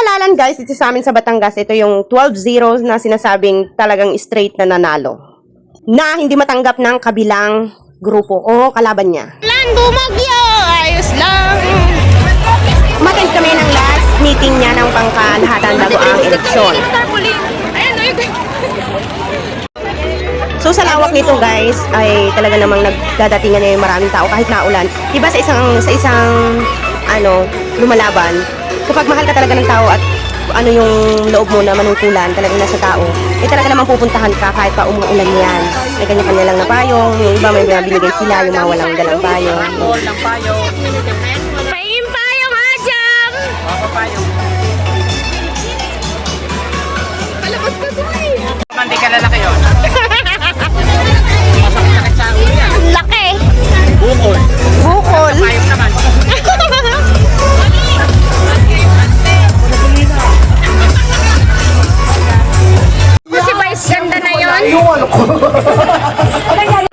halalan guys, dito sa amin sa Batangas, ito yung 12-0 na sinasabing talagang straight na nanalo. Na hindi matanggap ng kabilang grupo o kalaban niya. Lan, bumagyo! Ayos lang! Umattend kami ng last meeting niya ng pangkalahatan bago ang eleksyon. So sa lawak nito guys, ay talaga namang nagdadatingan na yung maraming tao kahit naulan. Diba sa isang, sa isang, ano, lumalaban, kapag mahal ka talaga ng tao at ano yung loob mo na manungkulan talagang nasa tao, eh talaga naman pupuntahan ka kahit pa umuulan yan. May kanya-kanya lang na payong, yung iba may mga binigay sila, yung mga walang dalang payong. Paingin pa yung adyam! Palabas ka to eh! Hindi ka lalaki yun. Ang laki! Bukol. Bukol! Ayos naman.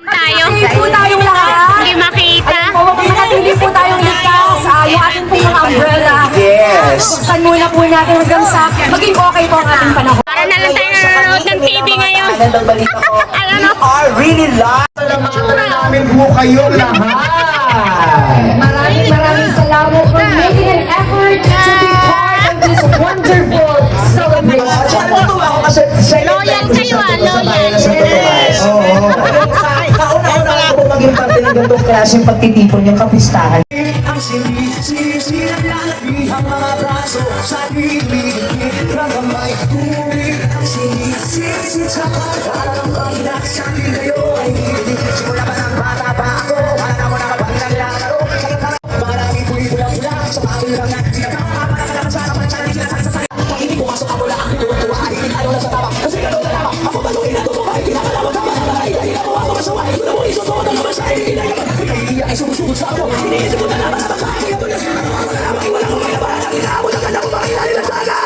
Tayo. Po tayong lahat. Hindi makita. Manatili po tayong ligtas. Uh, yung ating pong mga umbrella. Yes. Buksan muna po natin hanggang sa maging okay po ang ating panahon. Para na lang tayo nanonood ng TV ngayon. Ko. Ano? We are really live. Salamat namin po kayo lahat. Ganitong klaseng pagtitipon yung kapistahan. Ang sinisisi ng lalabihang mga braso sa bibig na mo isusuot ang naman sa akin Hindi na yaman, hindi ay sumusugod sa ako Iniisip ko na naman na baka Kaya tulas na naman ako na naman Wala kong may nabahan ang inaabot ang ganda ko Bakit natin nagsaga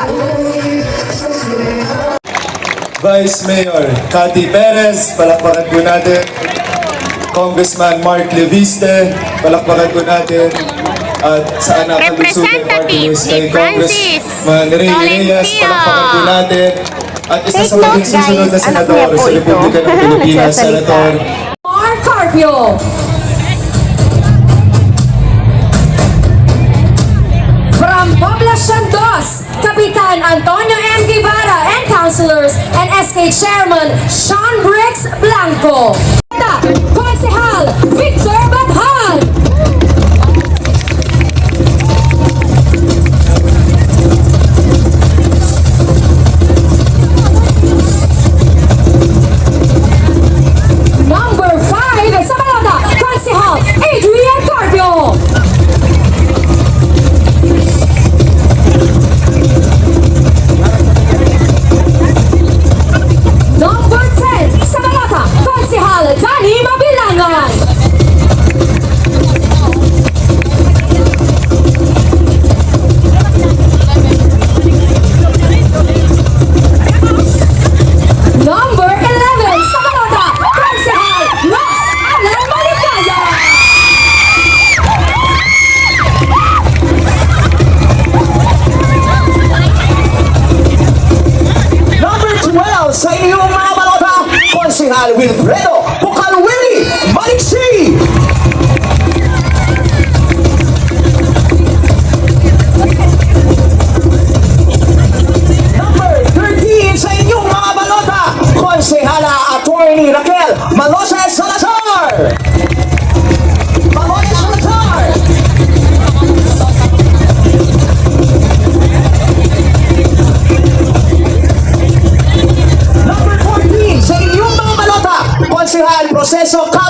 Vice Mayor Cathy Perez, palakpakan po natin. Congressman Mark Leviste, palakpakan po natin. At sa anak ng Lusugan Party ni kay Congressman Rey Reyes, palakpakan po natin. At isa Take sa maging susunod na senador sa. Republika ng Pilipinas. Senator Mark Carpio. From Poblacion 2, Kapitan Antonio M. Guevara and councilors and SK Chairman Sean Briggs Blanco. でしょうか？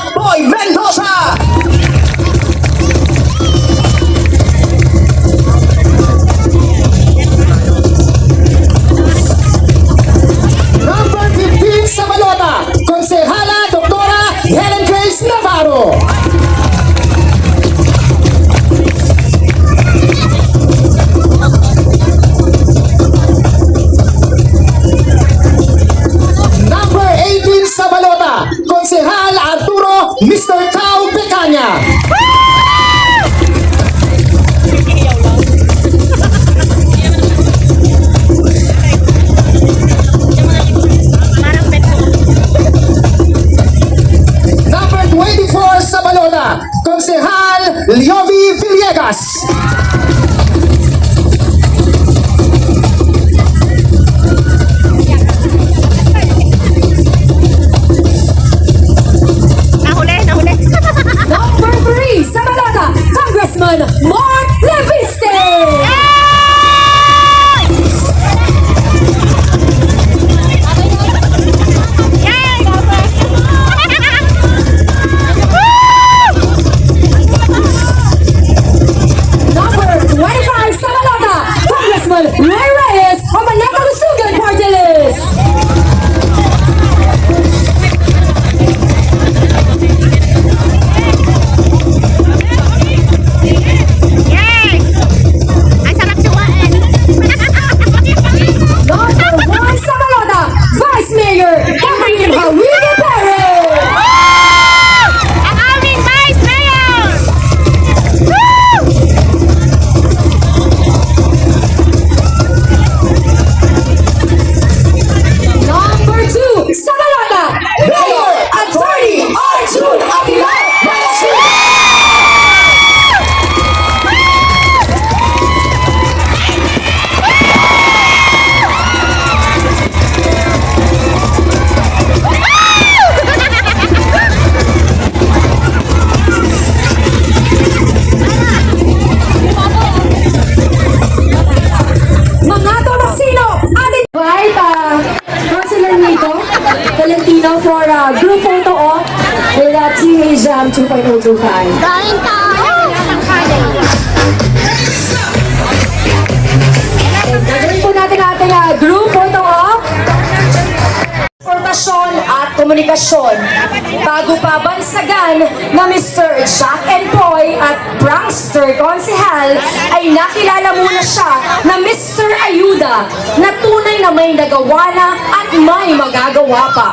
For uh, group photo op with uh, Team Asia 2.025. Kain tayo! Gagawin po natin ating uh, group komunikasyon bago pa bansagan na Mr. Jack and Poy at prankster konsehal ay nakilala muna siya na Mr. Ayuda na tunay na may nagawa na at may magagawa pa.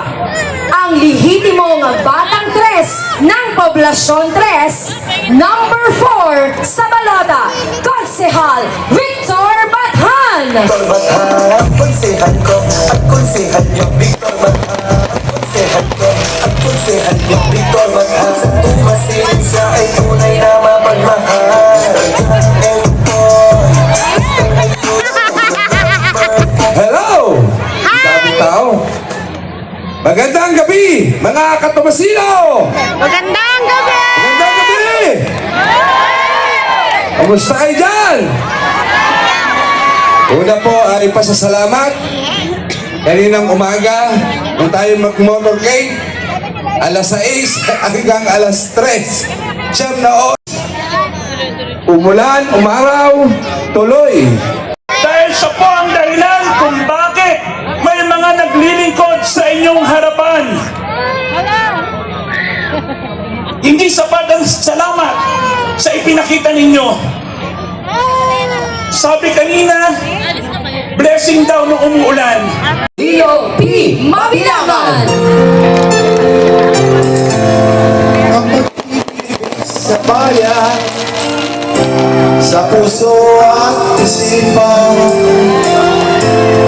Ang lihitimong batang tres ng Poblasyon 3, number 4 sa Balota, Konsehal Victor Bathan! Victor Bathan, konsehan ko At konsehan niyo Victor Bathan Konsehan niyo Victor Bathan Sa tumasin siya ay tunay na mapagmahal Hello! Tao. Magandang gabi, mga katomasino! Magandang gabi! Magandang gabi! Kamusta kayo dyan? Una po ay pasasalamat. Kaninang umaga, nung tayo mag-motorcade, alas 6 hanggang alas 3. Siyam na oras. Umulan, umaraw, tuloy. Dahil siya po ang dahilan kung bakit may mga naglilingkod sa inyong harapan. Hindi sapat ang salamat sa ipinakita ninyo. Sabi kanina, blessing daw nung umuulan. Leo P. Mabilangan! Bayan Sa puso at isipan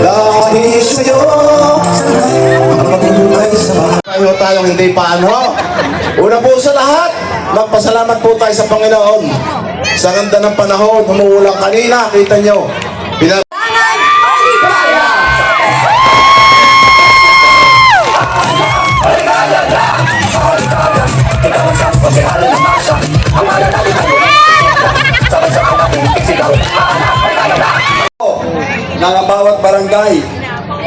Dahil sa'yo pagbubuhay sa tayo tayong hindi paano. Una po sa lahat, magpasalamat po tayo sa Panginoon. Sa ganda ng panahon, umuulang kanina, kita nyo. Barangay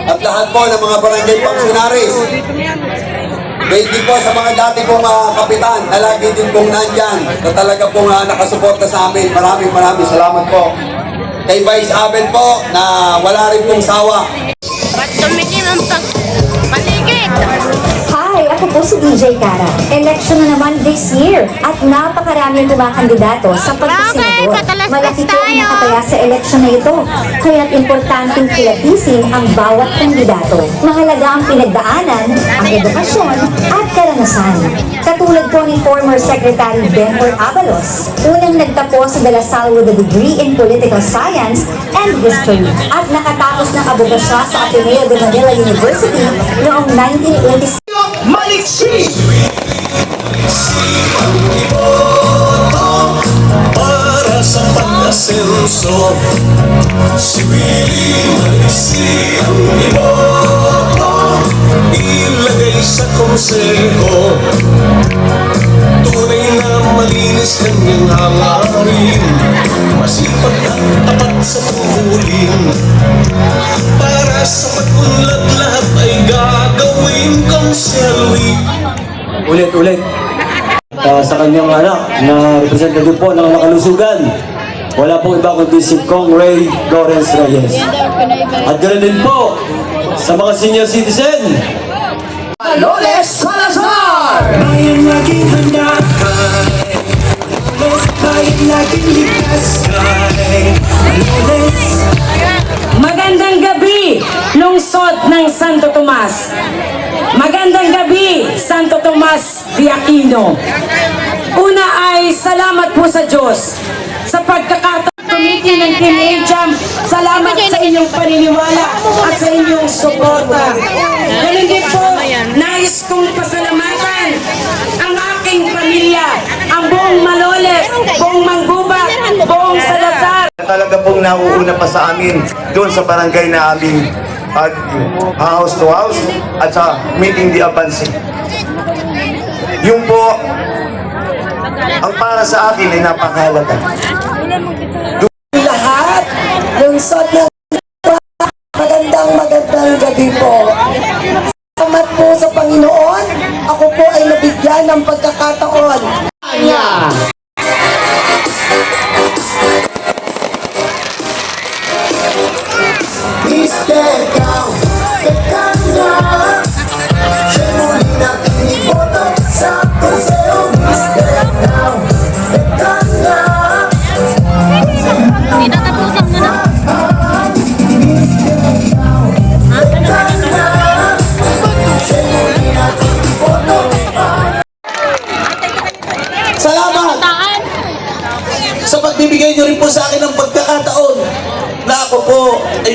at lahat po ng mga barangay functionaries. Gayun din po sa mga dati pong mga kapitan na lagi din pong nandyan na talaga pong uh, nakasuporta sa amin. Maraming maraming salamat po. Kay Vice Abel po na wala rin pong sawa. Ba't tumikim ang. Ako po si DJ Kara. Election na naman this year at napakaraming kumakandidato sa pagkasenador. Malaki po ang nakataya sa election na ito. Kaya't importanteng kilatisin ang bawat kandidato. Mahalaga ang pinagdaanan, ang edukasyon at karanasan. Katulad po ni former Secretary Benhur Abalos, unang nagtapos sa De La Salle with a degree in Political Science and History at nakatapos ng abogasya sa Ateneo de Manila University noong 1986. Maliksi! para sa pag-asenso Siwiling maliksi ang iboto Ilagay sa konseho. Tunay na malinis kanyang hangarin. Masipag at tapat sa tungkulin Para sa pag-unlad lahat ay gagawin kong selwi ulit-ulit Ah, sa kanyang anak na representative po ng nakalusugan. wala pong iba kundi si Kong Ray Lawrence Reyes. At ganoon din po sa mga senior citizen. Maloles Salazar! Bayan laging handa kay Bayan laging ligtas kay Magandang gabi, lungsod ng Santo Tomas. Magandang gabi, Santo Tomas de Aquino. Una ay salamat po sa Diyos sa pagkakataon Committee ng Team Ajam. Salamat sa inyong paniniwala at sa inyong suporta. Ganun din po, talaga pong nauuna pa sa amin doon sa barangay na aming pag house to house at sa meeting di abansi. Yung po, ang para sa akin ay napakahalaga. Lahat, ng magandang magandang gabi po. Salamat po sa Panginoon. Ako po ay nabigyan ng pagkakataon.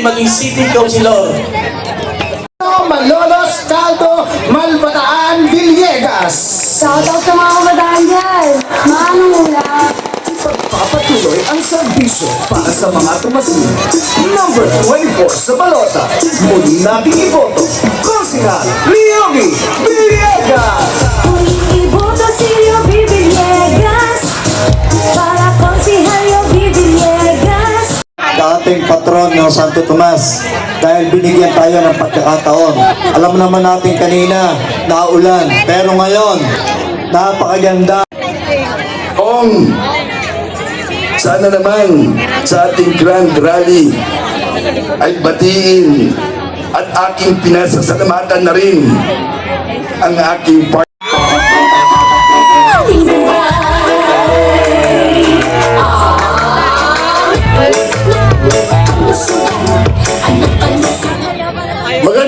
Ay maging city councilor. Malolos Caldo Malbataan Villegas. Shoutout sa mga kabataan dyan. Maano muna. Pagpapatuloy ang serbisyo para sa mga tumasin. Number 24 sa balota. Muli nating iboto. Konsihal patron ng Santo Tomas dahil binigyan tayo ng pagkakataon. Alam naman natin kanina, naulan. Pero ngayon, napakaganda. Kong, sana naman sa ating Grand Rally ay batiin at aking pinasasalamatan na rin ang aking part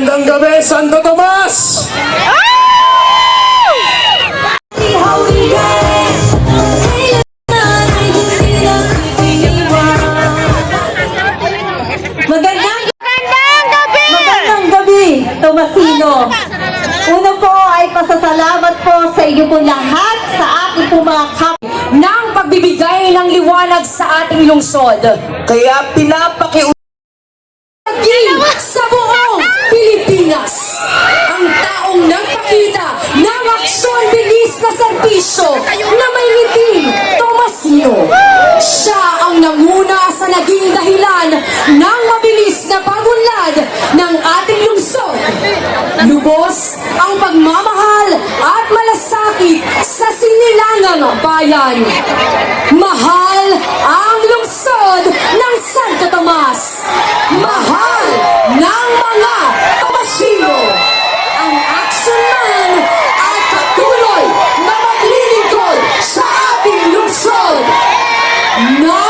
Magandang gabi, Santo Tomas! Magandang Magandang gabi! Magandang gabi, Tomasino. Una po ay pasasalamat po sa inyo po lahat sa ating po mga kap ng pagbibigay ng liwanag sa ating lungsod. Kaya pinapaki dahilan ng mabilis na pagunlad ng ating lungsod. Lubos ang pagmamahal at malasakit sa sinilangang bayan. Mahal ang lungsod ng Santo Tomas. Mahal ng mga Tomasino. Ang action man ay patuloy na maglilingkod sa ating lungsod. Number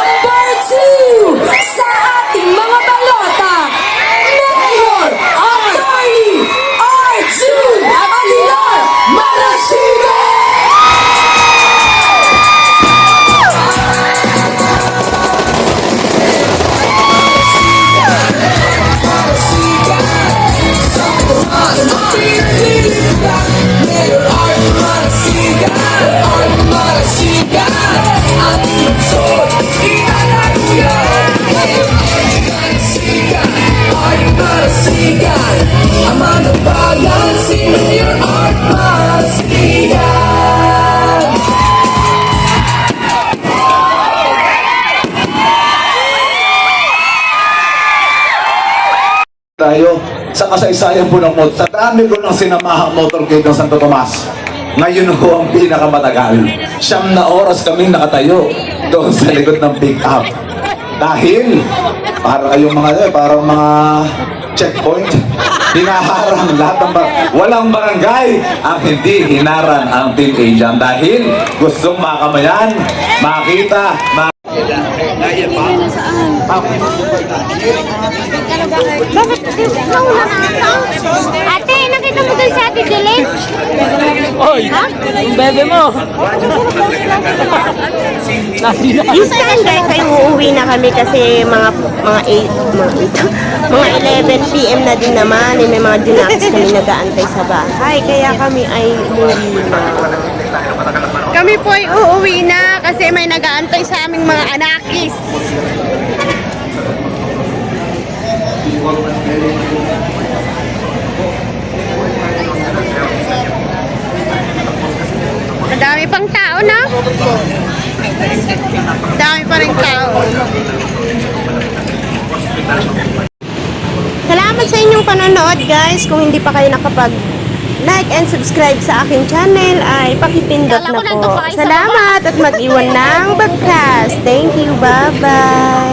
tayo sa kasaysayan po ng motor. Sa dami ko ng sinamahang motorcade ng Santo Tomas. Ngayon ho ang pinakamatagal. Siyam na oras kaming nakatayo doon sa likod ng pick-up. Dahil, para kayong mga, eh, parang mga checkpoint, hinaharang lahat ng bar- walang barangay ang hindi hinaran ang Team Asian dahil gustong makamayan, makita, ma- Ate, nakita mo dun sa Ate Jeline? Oy! Ha? Yung bebe mo! This time guys ay uuwi na kami kasi mga mga 8 mga 8 mga 11 PM na din naman eh, may mga junaks kami nag-aantay sa bahay kaya kami ay umuwi na. Kami po ay uuwi na kasi may nag-aantay sa aming mga anakis. Madami pang tao na. Dami pa rin tao. Salamat sa inyong panonood guys. Kung hindi pa kayo nakapag like and subscribe sa aking channel ay pakipindot na po. Salamat at mag-iwan ng bagkas. Thank you. Bye-bye.